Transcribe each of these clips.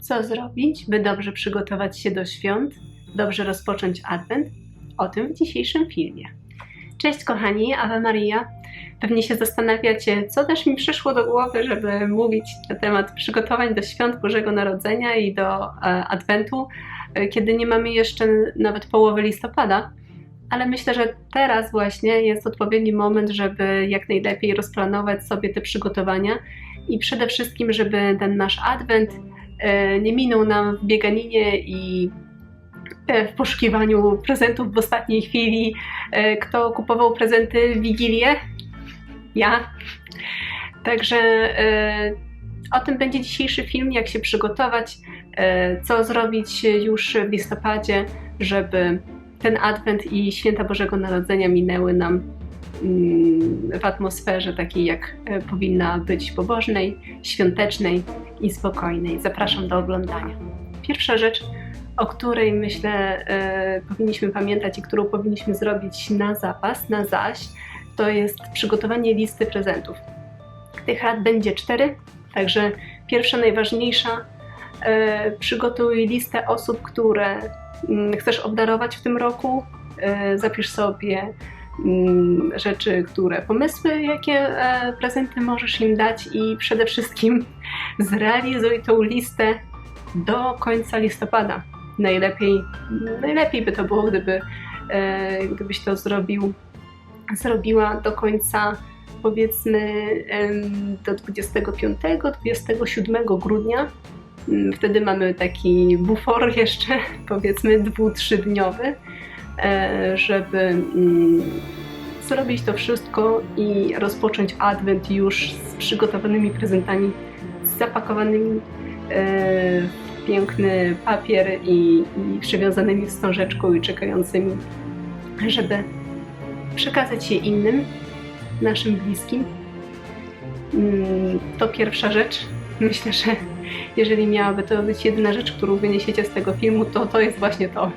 Co zrobić, by dobrze przygotować się do świąt, dobrze rozpocząć Advent? O tym w dzisiejszym filmie. Cześć kochani, Ave Maria. Pewnie się zastanawiacie, co też mi przyszło do głowy, żeby mówić na temat przygotowań do świąt Bożego Narodzenia i do e, Adwentu, e, kiedy nie mamy jeszcze nawet połowy listopada. Ale myślę, że teraz właśnie jest odpowiedni moment, żeby jak najlepiej rozplanować sobie te przygotowania i przede wszystkim, żeby ten nasz Adwent nie minął nam w bieganinie i e, w poszukiwaniu prezentów w ostatniej chwili. E, Kto kupował prezenty w Wigilię? Ja. Także e, o tym będzie dzisiejszy film, jak się przygotować, e, co zrobić już w listopadzie, żeby ten Adwent i święta Bożego Narodzenia minęły nam mm, w atmosferze takiej, jak e, powinna być pobożnej, świątecznej i spokojnej. Zapraszam do oglądania. Pierwsza rzecz, o której myślę e, powinniśmy pamiętać i którą powinniśmy zrobić na zapas, na zaś, to jest przygotowanie listy prezentów. Tych lat będzie cztery, także pierwsza, najważniejsza, e, przygotuj listę osób, które mm, chcesz obdarować w tym roku. E, zapisz sobie rzeczy, które, pomysły, jakie e, prezenty możesz im dać i przede wszystkim zrealizuj tą listę do końca listopada. Najlepiej, najlepiej by to było, gdyby, e, gdybyś to zrobił, zrobiła do końca powiedzmy do 25-27 grudnia. Mm, Wtedy mamy taki bufor jeszcze, powiedzmy dwu-trzydniowy, e, żeby mm, zrobić to wszystko i rozpocząć adwent już z przygotowanymi prezentami, zapakowanymi e, w piękny papier i, i przywiązanymi wstążeczką i czekającymi, żeby przekazać je innym, naszym bliskim. Mm, To pierwsza rzecz. Myślę, że jeżeli miałaby to być jedyna rzecz, którą wyniesiecie z tego filmu, to to jest właśnie to.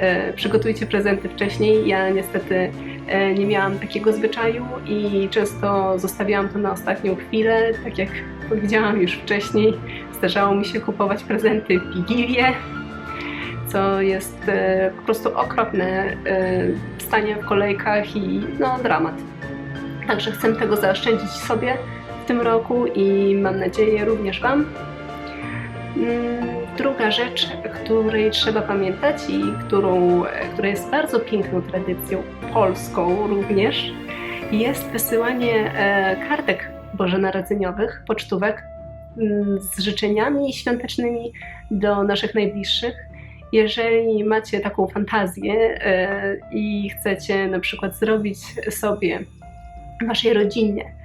E, Przygotujcie prezenty wcześniej. Ja niestety e, nie miałam takiego zwyczaju i często zostawiałam to na ostatnią chwilę. Tak jak powiedziałam już wcześniej, zdarzało mi się kupować prezenty w Wigilię, co jest e, po prostu okropne. Stanie w kolejkach i no dramat. Także chcę tego zaoszczędzić sobie w tym roku i mam nadzieję również Wam. Mm, Druga rzecz, której trzeba pamiętać i którą, która jest bardzo piękną tradycją polską również, jest wysyłanie e, kartek bożonarodzeniowych, pocztówek mm, z życzeniami świątecznymi do naszych najbliższych. Jeżeli macie taką fantazję e, i chcecie na przykład zrobić sobie waszej rodzinie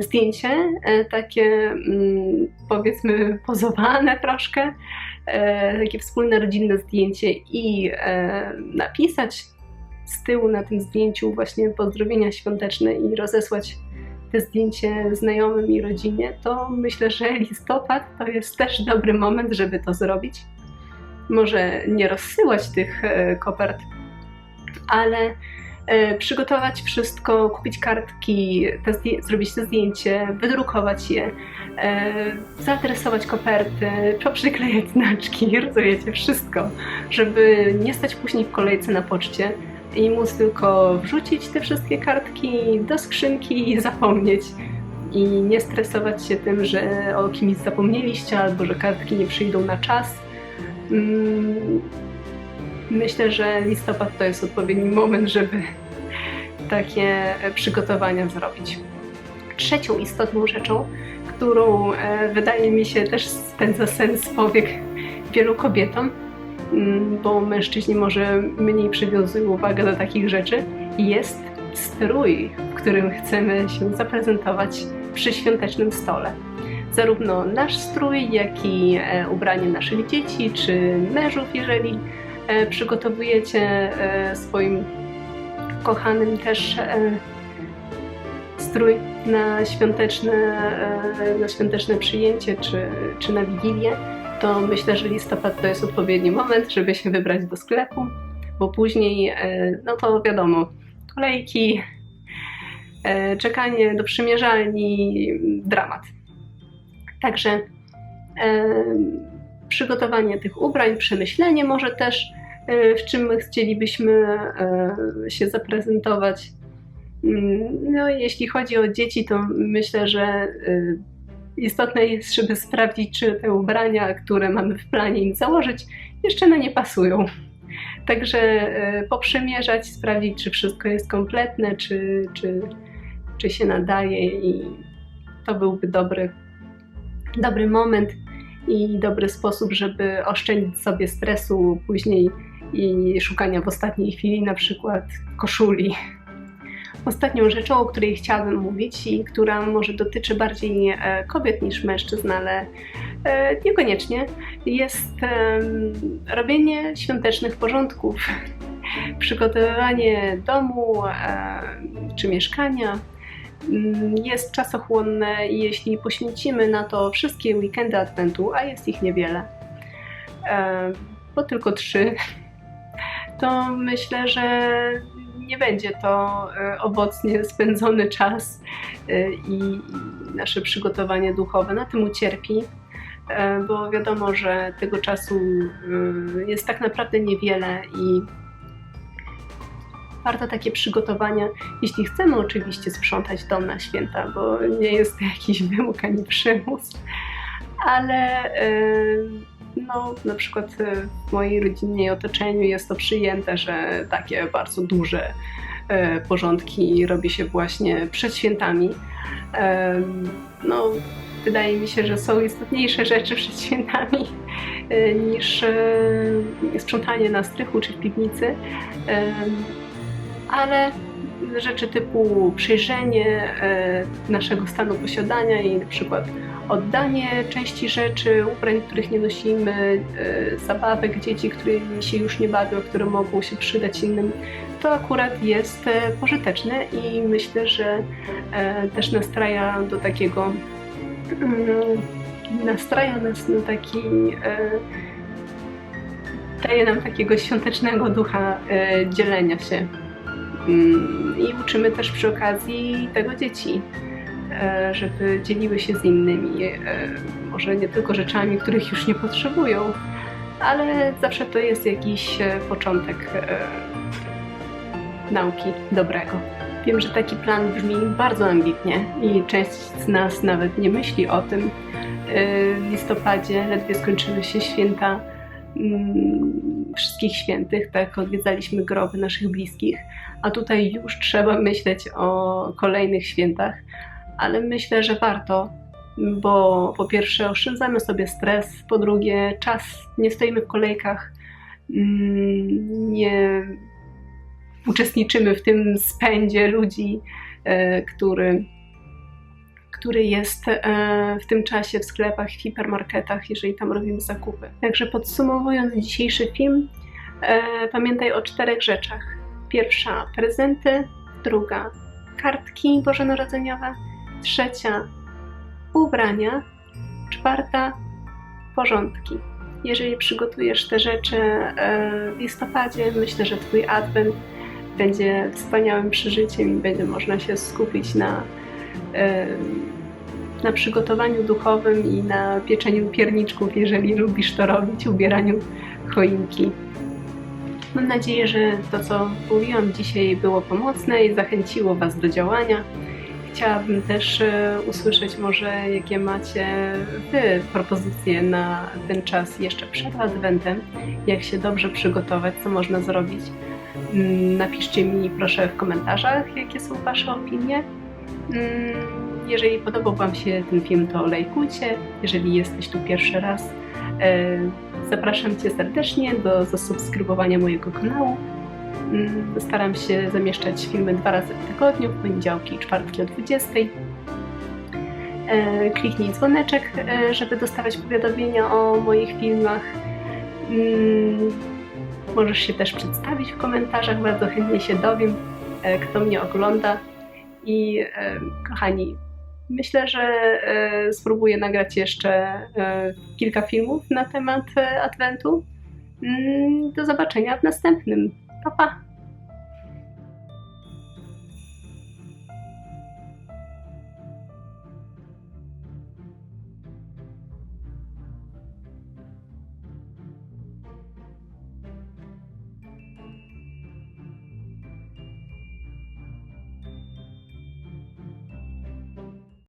zdjęcie, e, takie mm, powiedzmy pozowane troszkę, e, takie wspólne rodzinne zdjęcie i e, napisać z tyłu na tym zdjęciu właśnie pozdrowienia świąteczne i rozesłać te zdjęcie znajomym i rodzinie, to myślę, że listopad to jest też dobry moment, żeby to zrobić. Może nie rozsyłać tych e, kopert, ale e, przygotować wszystko, kupić kartki, te zrobić to zdjęcie, wydrukować je, e, zaadresować koperty, poprzyklejać znaczki, rozumiecie, wszystko, żeby nie stać później w kolejce na poczcie i móc tylko wrzucić te wszystkie kartki do skrzynki i zapomnieć. I nie stresować się tym, że o kimś zapomnieliście albo że kartki nie przyjdą na czas. Mm, Myślę, że listopad to jest odpowiedni moment, żeby takie przygotowania zrobić. Trzecią istotną rzeczą, którą e, wydaje mi się też spędza sens powiek wielu kobietom, mm, bo mężczyźni może mniej przywiązują uwagę do takich rzeczy, jest strój, w którym chcemy się zaprezentować przy świątecznym stole. Zarówno nasz strój, jak i e, ubranie naszych dzieci czy mężów, jeżeli przygotowujecie e, swoim kochanym też e, strój na świąteczne, e, na świąteczne przyjęcie czy, czy na wigilię, to myślę, że listopad to jest odpowiedni moment, żeby się wybrać do sklepu, bo później, e, no to wiadomo, kolejki, e, czekanie do przymierzalni, dramat. Także przygotowanie tych ubrań, przemyślenie może też, e, w czym my chcielibyśmy e, się zaprezentować. Mm, No, jeśli chodzi o dzieci, to myślę, że e, istotne jest, żeby sprawdzić, czy te ubrania, które mamy w planie im założyć, jeszcze na nie pasują. Także poprzymierzać, sprawdzić, czy wszystko jest kompletne, czy, czy, czy się nadaje i to byłby dobry, dobry moment i dobry sposób, żeby oszczędzić sobie stresu później i szukania w ostatniej chwili na przykład koszuli. Ostatnią rzeczą, o której chciałabym mówić i która może dotyczy bardziej e, kobiet niż mężczyzn, ale e, niekoniecznie, jest robienie świątecznych porządków. Przygotowywanie domu e, czy mieszkania jest czasochłonne jeśli poświęcimy na to wszystkie weekendy Adwentu, a jest ich niewiele, e, bo tylko trzy, to myślę, że nie będzie to e, owocnie spędzony czas e, i nasze przygotowanie duchowe. Na tym ucierpi, bo wiadomo, że tego czasu jest tak naprawdę niewiele i warto takie przygotowania, jeśli chcemy oczywiście sprzątać dom na święta, bo nie jest to jakiś wymóg ani przymus, ale no, na przykład e, w mojej rodzinie i otoczeniu jest to przyjęte, że takie bardzo duże e, porządki robi się właśnie przed świętami. No, wydaje mi się, że są istotniejsze rzeczy przed świętami e, niż sprzątanie na strychu czy w piwnicy. Ale rzeczy typu przejrzenie e, naszego stanu posiadania i na przykład oddanie części rzeczy, ubrań, których nie nosimy, e, zabawek dzieci, którymi się już nie bawią, które mogą się przydać innym, to akurat jest e, pożyteczne i myślę, że też nastraja do takiego mm, nastraja nas na taki daje nam takiego świątecznego ducha dzielenia się i uczymy też przy okazji tego dzieci, e, żeby dzieliły się z innymi, e, może nie tylko rzeczami, których już nie potrzebują, ale zawsze to jest jakiś e, początek nauki dobrego. Wiem, że taki plan brzmi bardzo ambitnie i część z nas nawet nie myśli o tym. W listopadzie ledwie skończyły się święta mm, wszystkich świętych, tak, odwiedzaliśmy groby naszych bliskich, a tutaj już trzeba myśleć o kolejnych świętach, ale myślę, że warto, bo po pierwsze oszczędzamy sobie stres, po drugie czas, nie stoimy w kolejkach, mm, nie uczestniczymy w tym spędzie ludzi, e, który, który jest e, w tym czasie w sklepach, w hipermarketach, jeżeli tam robimy zakupy. Także podsumowując dzisiejszy film, e, pamiętaj o czterech rzeczach. Pierwsza prezenty, druga kartki bożonarodzeniowe, trzecia ubrania, czwarta porządki. Jeżeli przygotujesz te rzeczy e, w listopadzie, myślę, że Twój adwent będzie wspaniałym przeżyciem i będzie można się skupić na, e, na przygotowaniu duchowym i na pieczeniu pierniczków, jeżeli lubisz to robić, ubieraniu choinki. Mam nadzieję, że to, co mówiłam dzisiaj, było pomocne i zachęciło Was do działania. Chciałabym też e, usłyszeć może, jakie macie Wy propozycje na ten czas jeszcze przed Adwentem, jak się dobrze przygotować, co można zrobić. Mm, Napiszcie mi proszę w komentarzach, jakie są Wasze opinie. Mm, Jeżeli podobał Wam się ten film, to lajkujcie. Jeżeli jesteś tu pierwszy raz, zapraszam Cię serdecznie do zasubskrybowania mojego kanału. Mm, Staram się zamieszczać filmy dwa razy w tygodniu, w poniedziałki i czwartki o 20. E, Kliknij dzwoneczek, e, żeby dostawać powiadomienia o moich filmach. Mm, Możesz się też przedstawić w komentarzach, bardzo chętnie się dowiem, e, kto mnie ogląda. I e, kochani, myślę, że e, spróbuję nagrać jeszcze e, kilka filmów na temat e, Adwentu. Mm, Do zobaczenia w następnym. Pa, pa!